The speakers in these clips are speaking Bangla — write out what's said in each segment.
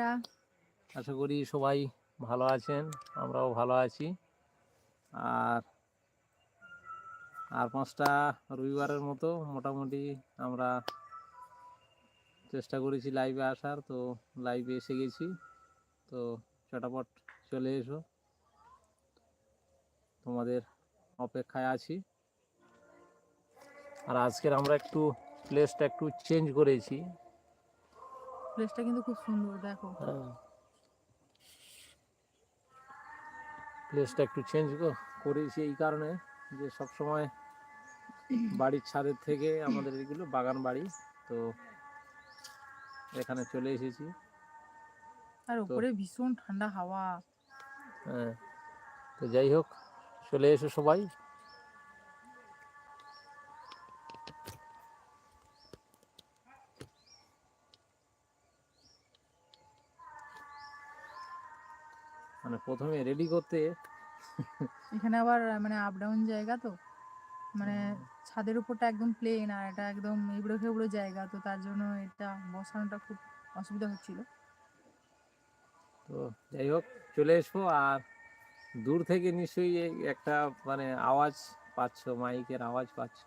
বন্ধুরা। আশা করি সবাই ভালো আছেন, আমরাও ভালো আছি। আর আর পাঁচটা রবিবারের মতো মোটামুটি আমরা চেষ্টা করেছি লাইভে আসার, তো লাইভে এসে গেছি। তো চটাপট চলে এসো। তোমাদের অপেক্ষায় আছি। আর আজকের আমরা একটু প্লেসটা একটু চেঞ্জ করেছি। প্লেসটা কিন্তু খুব সুন্দর দেখো। প্লেসটা একটু চেঞ্জ করেছি এই কারণে যে সব সময় বাড়ির ছাদের থেকে আমাদের এগুলো বাগান বাড়ি তো এখানে চলে এসেছি। আর উপরে ভীষণ ঠান্ডা হাওয়া। হ্যাঁ তো যাই হোক চলে এসো সবাই। মানে প্রথমে রেডি করতে। এখানে আবার মানে আপ ডাউন জায়গা তো? মানে ছাদের উপরটা একদম প্লেন আর এটা একদম এবড়ো খেবড়ো জায়গা তো তার জন্য এটা বসানোটা খুব অসুবিধা হচ্ছিল। তো যাই হোক চলে এসো আর দূর থেকে নিশ্চয়ই একটা মানে আওয়াজ পাচ্ছ মাইকের আওয়াজ পাচ্ছ।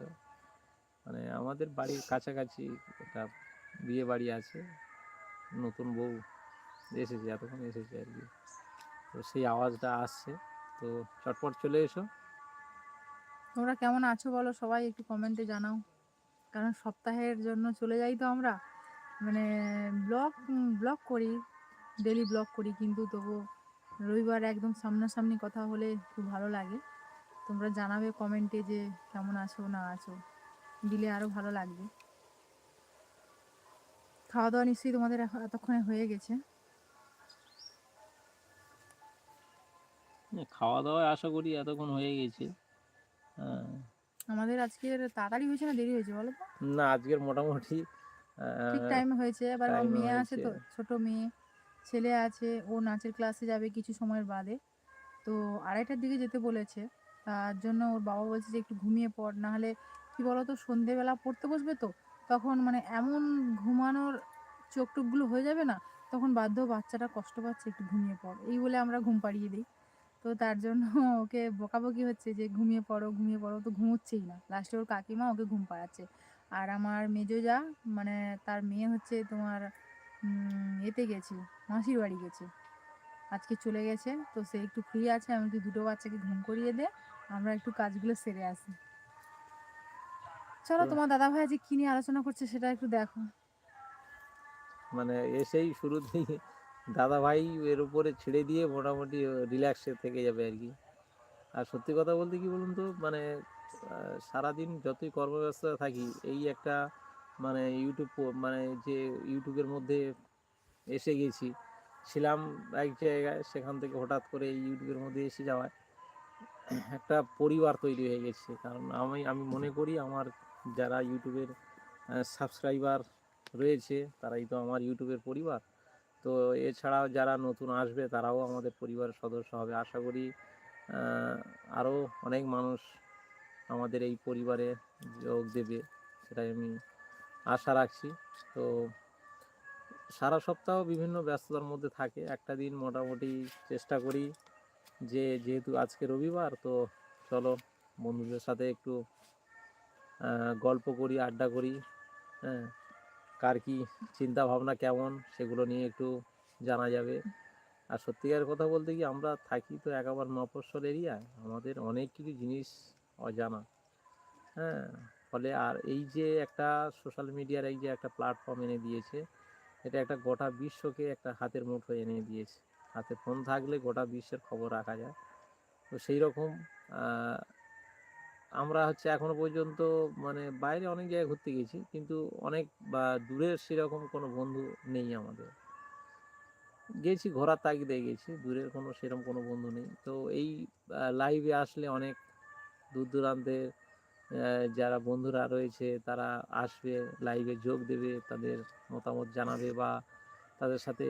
মানে আমাদের বাড়ির কাছাকাছি একটা বিয়ে বাড়ি আছে নতুন বউ এসেছে এতক্ষণ এসেছে আর কি। তো সেই আওয়াজটা আসছে। তো চটপট চলে এসো। তোমরা কেমন আছো বলো? সবাই একটু কমেন্টে জানাও। কারণ সপ্তাহের জন্য চলে যাই তো আমরা। মানে ব্লগ ব্লগ করি। ডেলি ব্লগ করি কিন্তু তবু রবিবার একদম সামনাসামনি কথা হলে খুব ভালো লাগে। তোমরা জানাবে কমেন্টে যে কেমন আছো না আছো। দিলে আরও ভালো লাগবে। খাওয়া দাওয়া নিশ্চয়ই তোমাদের এতক্ষণে হয়ে গেছে। খাওয়া দাওয়া আশা করি এতক্ষণ হয়ে গেছে। হ্যাঁ। আমাদের আজকের তাড়াতাড়ি হয়েছে না দেরি হয়েছে বলো তো? না আজকের মোটামুটি ঠিক টাইমে হয়েছে এবার ওর মেয়ে আছে তো ছোট মেয়ে ছেলে আছে ও নাচের ক্লাসে যাবে কিছু সময়ের বাদে। তো আড়াইটার দিকে যেতে বলেছে তার জন্য ওর বাবা বলছে যে একটু ঘুমিয়ে পড় না হলে কি বলতো সন্ধেবেলা পড়তে বসবে তো তখন মানে এমন ঘুমানোর চোখ টোকগুলো হয়ে যাবে না তখন বাধ্য বাচ্চাটা কষ্ট পাচ্ছে একটু ঘুমিয়ে পড়। এই বলে আমরা ঘুম পাড়িয়ে দিই। তো তার জন্য ওকে বকাবকি হচ্ছে যে ঘুমিয়ে পড়ো ঘুমিয়ে পড়ো। তো ঘুমোচ্ছেই না। লাস্টে ওর কাকিমা ওকে ঘুম পাড়াচ্ছে। আর আমার মেজো যা মানে তার মেয়ে হচ্ছে তোমার এতে গেছে মাসির বাড়ি গেছে। আজকে চলে গেছে তো সে একটু ফ্রি আছে। আমি একটু দুটো বাচ্চাকে ঘুম করিয়ে দে আমরা একটু কাজগুলো সেরে আসি। চলো তোমার দাদা ভাই আজকে কি নিয়ে আলোচনা করছে সেটা একটু দেখো। মানে এসেই শুরুতেই দাদা ভাই এর উপরে ছেড়ে দিয়ে মোটামুটি রিল্যাক্সে থেকে যাবে আর কি। আর সত্যি কথা বলতে কি বলুন তো মানে সারাদিন যতই কর্মব্যস্ত থাকি, এই একটা মানে ইউটিউব মানে যে ইউটিউবের মধ্যে এসে গেছি, ছিলাম এক জায়গায়, সেখান থেকে হঠাৎ করে এই ইউটিউবের মধ্যে এসে যাওয়ায় একটা পরিবার তৈরি হয়ে গেছে। কারণ আমি আমি মনে করি আমার যারা ইউটিউবের সাবস্ক্রাইবার রয়েছে, তারাই তো আমার ইউটিউবের পরিবার। তো এছাড়াও যারা নতুন আসবে তারাও আমাদের পরিবারের সদস্য হবে। আশা করি আরও অনেক মানুষ আমাদের এই পরিবারে যোগ দেবে, সেটাই আমি আশা রাখছি। তো সারা সপ্তাহ বিভিন্ন ব্যস্ততার মধ্যে থাকে। একটা দিন মোটামুটি চেষ্টা করি যে, যেহেতু আজকে রবিবার, তো চলো বন্ধুদের সাথে একটু গল্প করি, আড্ডা করি হ্যাঁ। কার কি চিন্তা ভাবনা কেমন সেগুলো নিয়ে একটু জানা যাবে। আর সত্যিকার কথা বলতে কি আমরা থাকি তো একেবারে মফস্বল এরিয়ায় আমাদের অনেক কিছু জিনিস অজানা। হ্যাঁ ফলে আর এই যে একটা সোশ্যাল মিডিয়ার এই যে একটা প্ল্যাটফর্ম এনে দিয়েছে, এটা একটা গোটা বিশ্বকে একটা হাতের মুঠোয় এনে দিয়েছে। হাতে ফোন থাকলে গোটা বিশ্বের খবর রাখা যায়। তো সেই রকম আমরা হচ্ছে এখনও পর্যন্ত মানে বাইরে অনেক জায়গায় ঘুরতে গেছি কিন্তু অনেক বা দূরের সেরকম কোনো বন্ধু নেই আমাদের। গেছি, ঘোরার তাগিদে গেছি, দূরের কোনো সেরকম কোনো বন্ধু নেই। তো এই লাইভে আসলে অনেক দূর দূরান্তের যারা বন্ধুরা রয়েছে তারা আসবে লাইভে যোগ দেবে, তাদের মতামত জানাবে বা তাদের সাথে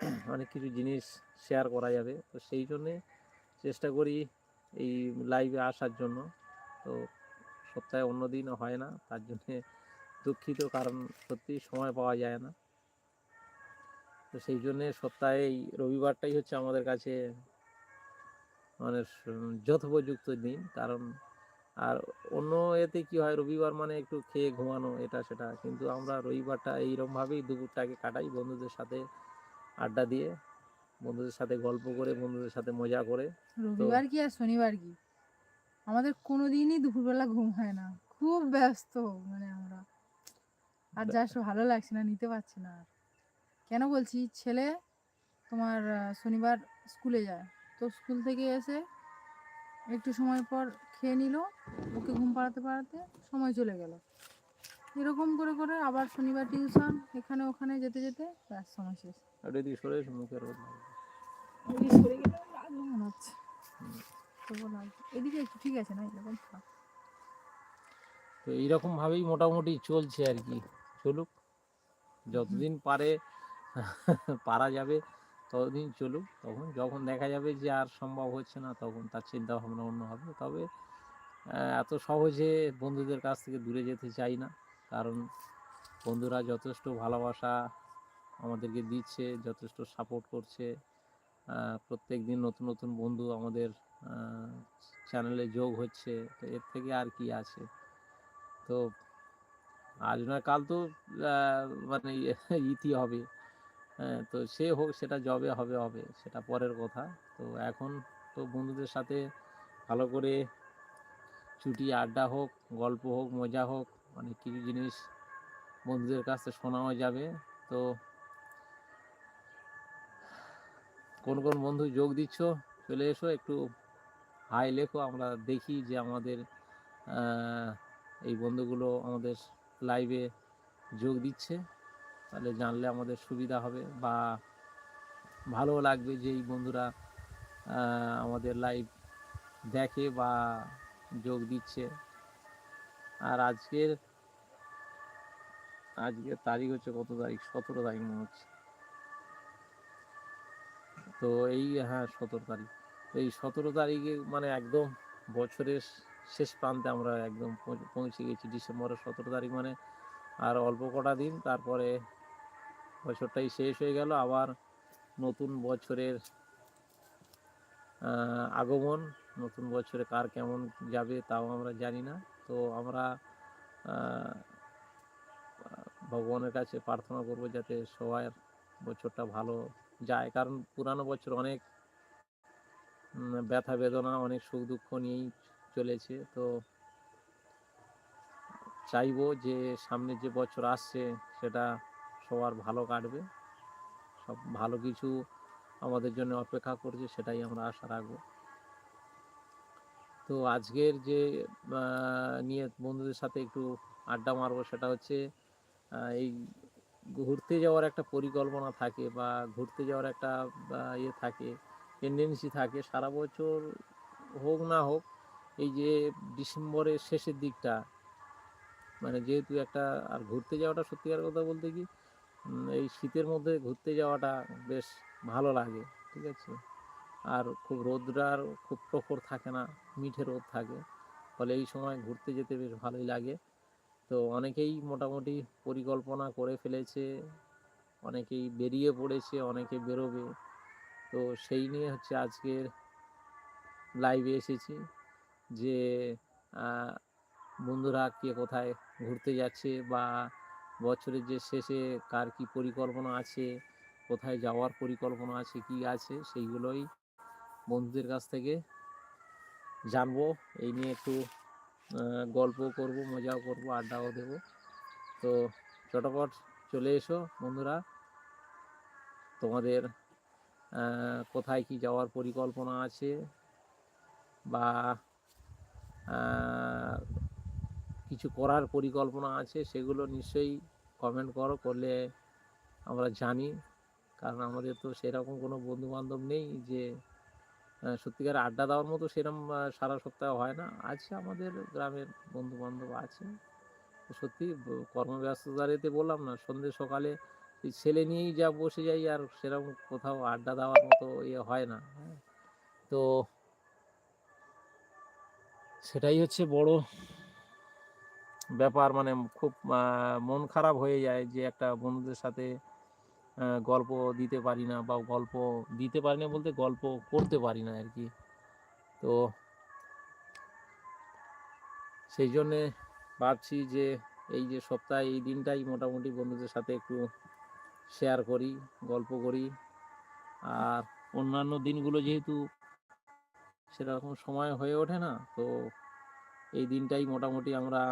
অনেক কিছু জিনিস শেয়ার করা যাবে। তো সেই জন্যে চেষ্টা করি এই লাইভে আসার জন্য। তো সপ্তাহে অন্য দিন হয় না, তার জন্যে দুঃখিত, কারণ সত্যি সময় পাওয়া যায় না। তো সেই জন্যে সপ্তাহে এই রবিবারটাই হচ্ছে আমাদের কাছে মানে যথোপযুক্ত দিন, কারণ আর অন্য এতে কি হয়, রবিবার মানে একটু খেয়ে ঘুমানো, এটা সেটা। কিন্তু আমরা রবিবারটা এইরকমভাবেই দুপুরটাকে কাটাই বন্ধুদের সাথে আড্ডা দিয়ে, বন্ধুদের সাথে গল্প করে, বন্ধুদের সাথে মজা করে। রবিবার কি আর শনিবার কি? আমাদের কোনো দিনই দুপুরবেলা ঘুম হয় না। খুব ব্যস্ত মানে আমরা। আর জাস্ট ভালো লাগছে না নিতে পারছি না আর। কেন বলছি? ছেলে তোমার শনিবার স্কুলে যায়। তো স্কুল থেকে এসে একটু সময় পর খেয়ে নিল। ওকে ঘুম পাড়াতে পাড়াতে সময় চলে গেল। এরকম করে করে আবার শনিবার টিউশন এখানে ওখানে যেতে যেতে ব্যাস সময় শেষ। আর এদিকে সরে এসো, মুখে রোদ লাগবে। এদিকে সরে গেলে লাগবে মনে হচ্ছে। লাগবে। এদিকে একটু ঠিক আছে না? এরকম। তো এইরকম ভাবেই মোটামুটি চলছে আর কি। চলুক। যতদিন পারে, পারা যাবে, ততদিন চলুক। তখন যখন দেখা যাবে যে আর সম্ভব হচ্ছে না, তখন তার চিন্তা ভাবনা অন্য হবে। তবে এত সহজে বন্ধুদের কাছ থেকে দূরে যেতে চাই না। কারণ বন্ধুরা যথেষ্ট ভালোবাসা আমাদেরকে দিচ্ছে, যথেষ্ট সাপোর্ট করছে। প্রত্যেক দিন নতুন নতুন বন্ধু আমাদের চ্যানেলে যোগ হচ্ছে, তো এর থেকে আর কি আছে? তো আজ নয়, কাল তো মানে ইতি হবে। হ্যাঁ তো সে হোক, সেটা জবে হবে হবে, সেটা পরের কথা। তো এখন তো বন্ধুদের সাথে ভালো করে ছুটি, আড্ডা হোক, গল্প হোক, মজা হোক অনেক কিছু জিনিস বন্ধুদের কাছ শোনাও যাবে। তো কোন কোন বন্ধু যোগ দিচ্ছ, চলে এসো, একটু হাই লেখো, আমরা দেখি যে আমাদের এই বন্ধুগুলো আমাদের লাইভে যোগ দিচ্ছে। তাহলে জানলে আমাদের সুবিধা হবে বা ভালো লাগবে যে এই বন্ধুরা আমাদের লাইভ দেখে বা যোগ দিচ্ছে। আর আজকের আজকের তারিখ হচ্ছে কত তারিখ? সতেরো তারিখ মনে হচ্ছে। তো এই হ্যাঁ সতেরো তারিখ। এই সতেরো তারিখে মানে একদম বছরের শেষ প্রান্তে আমরা একদম পৌঁছে- গেছি ডিসেম্বরের সতেরো তারিখ মানে। আর অল্প কটা দিন, তারপরে বছরটাই শেষ হয়ে গেল। আবার নতুন বছরের আগমন, নতুন বছরে কার কেমন যাবে তাও আমরা জানি না। তো আমরা ভগবানের কাছে প্রার্থনা করব যাতে সবার বছরটা ভালো যায়। কারণ পুরানো বছর অনেক ব্যথা বেদনা, অনেক সুখ দুঃখ নিয়েই চলেছে। তো চাইব যে সামনে যে বছর আসছে, সেটা সবার ভালো কাটবে। সব ভালো কিছু আমাদের জন্য অপেক্ষা করছে, সেটাই আমরা আশা রাখব। তো আজকের যে নিয়ে বন্ধুদের সাথে একটু আড্ডা মারবো, সেটা হচ্ছে এই ঘুরতে যাওয়ার একটা পরিকল্পনা থাকে বা ঘুরতে যাওয়ার একটা ইয়ে থাকে। টেন্ডেন্সি থাকে। সারা বছর হোক না হোক, এই যে ডিসেম্বরের শেষের দিকটা মানে যেহেতু একটা আর ঘুরতে যাওয়াটা সত্যিকার কথা বলতে কি এই শীতের মধ্যে ঘুরতে যাওয়াটা বেশ ভালো লাগে, ঠিক আছে? আর খুব রোদটার খুব প্রখর থাকে না, মিঠে রোদ থাকে, ফলে এই সময় ঘুরতে যেতে বেশ ভালোই লাগে। তো অনেকেই মোটামুটি পরিকল্পনা করে ফেলেছে, অনেকেই বেরিয়ে পড়েছে, অনেকে বেরোবে। তো সেই নিয়ে হচ্ছে আজকের লাইভে এসেছি যে বন্ধুরা কে কোথায় ঘুরতে যাচ্ছে বা বছরের যে শেষে কার কি পরিকল্পনা আছে, কোথায় যাওয়ার পরিকল্পনা আছে, কি আছে, সেইগুলোই বন্ধুদের কাছ থেকে জানব। এই নিয়ে একটু গল্প করব, মজাও করব, আড্ডাও দেব। তো চটপট চলে এসো বন্ধুরা। তোমাদের কোথায় কি যাওয়ার পরিকল্পনা আছে বা কিছু করার পরিকল্পনা আছে সেগুলো নিশ্চয়ই কমেন্ট করো, করলে আমরা জানি। কারণ আমাদের তো সেরকম কোনো বন্ধু বান্ধব নেই যে সত্যিকার আড্ডা দেওয়ার মতো সেরকম সারা সপ্তাহ হয় না। আছে আমাদের গ্রামের বন্ধু বান্ধব আছে। সত্যি ব- কর্মব্যস্ততার এতে বললাম না, সন্ধ্যে সকালে ছেলে নিয়েই যা বসে যাই আর সেরকম কোথাও আড্ডা দেওয়ার মতো ইয়ে হয় না হ্যাঁ। তো সেটাই হচ্ছে বড় ব্যাপার মানে খুব মন খারাপ হয়ে যায় যে একটা বন্ধুদের সাথে গল্প দিতে পারি না বা গল্প দিতে পারি না বলতে গল্প করতে পারি না আর কি তো সেই জন্যে ভাবছি যে এই যে সপ্তাহে এই দিনটাই মোটামুটি বন্ধুদের সাথে একটু শেয়ার করি, গল্প করি। আর অন্যান্য দিনগুলো যেহেতু সেরকম সময় হয়ে ওঠে না, তো এই দিনটাই মোটামুটি আমরা